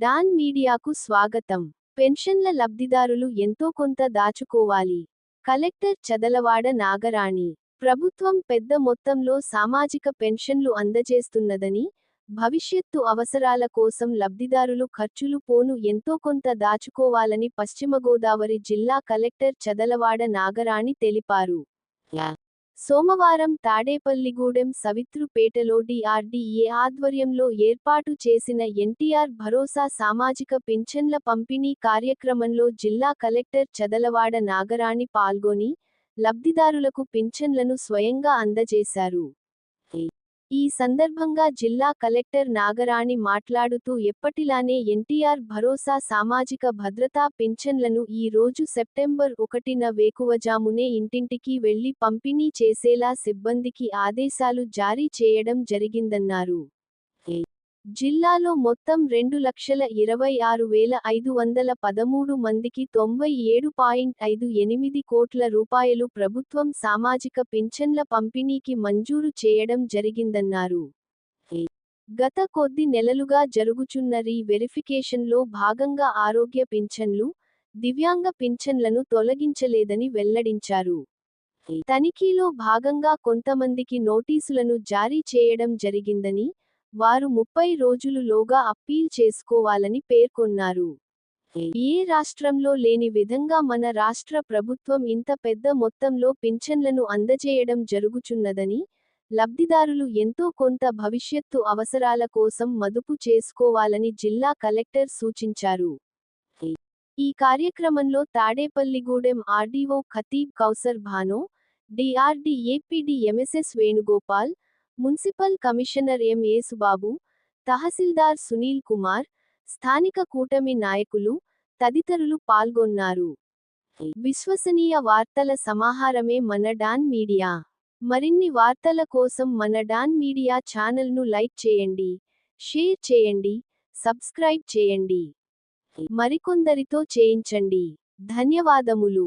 Don మీడియాకు స్వాగతం. పెన్షన్ల లబ్ధిదారులు ఎంతో కొంత దాచుకోవాలి. కలెక్టర్ చదలవాడ నాగరాణి. ప్రభుత్వం పెద్ద మొత్తంలో సామాజిక పెన్షన్లు అందజేస్తున్నదని భవిష్యత్తు అవసరాల కోసం లబ్ధిదారులు ఖర్చులు పోను ఎంతో కొంత దాచుకోవాలని పశ్చిమగోదావరి జిల్లా కలెక్టర్ చదలవాడ నాగరాణి తెలిపారు. సోమవారం తాడేపల్లిగూడెం సవిత్రుపేటలో డిఆర్డీఏ ఆధ్వర్యంలో ఏర్పాటు చేసిన ఎన్టీఆర్ భరోసా సామాజిక పింఛన్ల పంపిణీ కార్యక్రమంలో జిల్లా కలెక్టర్ చదలవాడ నాగరాణి పాల్గొని లబ్ధిదారులకు పింఛన్లను స్వయంగా అందజేశారు. ఈ సందర్భంగా జిల్లా కలెక్టర్ నాగరాణి మాట్లాడుతూ ఎప్పటిలానే ఎన్టీఆర్ భరోసా సామాజిక భద్రతా పింఛన్లను ఈ రోజు సెప్టెంబర్ ఒకటిన వేకువజామునే ఇంటింటికి వెళ్ళి పంపిణీ చేసేలా సిబ్బందికి ఆదేశాలు జారీ చేయడం జరిగిందన్నారు. జిల్లాలో మొత్తం రెండు లక్షల ఇరవై ఆరు వేల ఐదు వందల పదమూడు మందికి తొంభై ఏడు పాయింట్ ఐదు ఎనిమిది కోట్ల రూపాయలు ప్రభుత్వం సామాజిక పింఛన్ల పంపిణీకి మంజూరు చేయడం జరిగిందన్నారు. గత కొద్ది నెలలుగా జరుగుచున్న రీ వెరిఫికేషన్లో భాగంగా ఆరోగ్య పింఛన్లు దివ్యాంగ పింఛన్లను తొలగించలేదని వెల్లడించారు. తనిఖీలో భాగంగా కొంతమందికి నోటీసులను జారీ చేయడం జరిగిందని వారు ముప్పై రోజులులోగా అప్పీల్ చేసుకోవాలని పేర్కొన్నారు. ఏ రాష్ట్రంలో లేని విధంగా మన రాష్ట్ర ప్రభుత్వం ఇంత పెద్ద మొత్తంలో పింఛన్లను అందజేయడం జరుగుచున్నదని లబ్ధిదారులు ఎంతో కొంత భవిష్యత్తు అవసరాల కోసం మదుపు చేసుకోవాలని జిల్లా కలెక్టర్ సూచించారు. ఈ కార్యక్రమంలో Tadepalligudem RDO Khatib Kausar Bano DRDA PD MSS Venugopal municipal commissioner M. Yesubabu tahsildar Sunil Kumar స్థానిక కూటమి నాయకులు తదితరులు పాల్గొన్నారు. విశ్వసనీయ వార్తల సమాహారమే మన డాన్ మీడియా. మరిన్ని వార్తల కోసం మన డాన్ మీడియా ఛానల్ను లైక్ చేయండి షేర్ చేయండి సబ్స్క్రైబ్ చేయండి. మరికొందరితో చేయించండి. ధన్యవాదములు.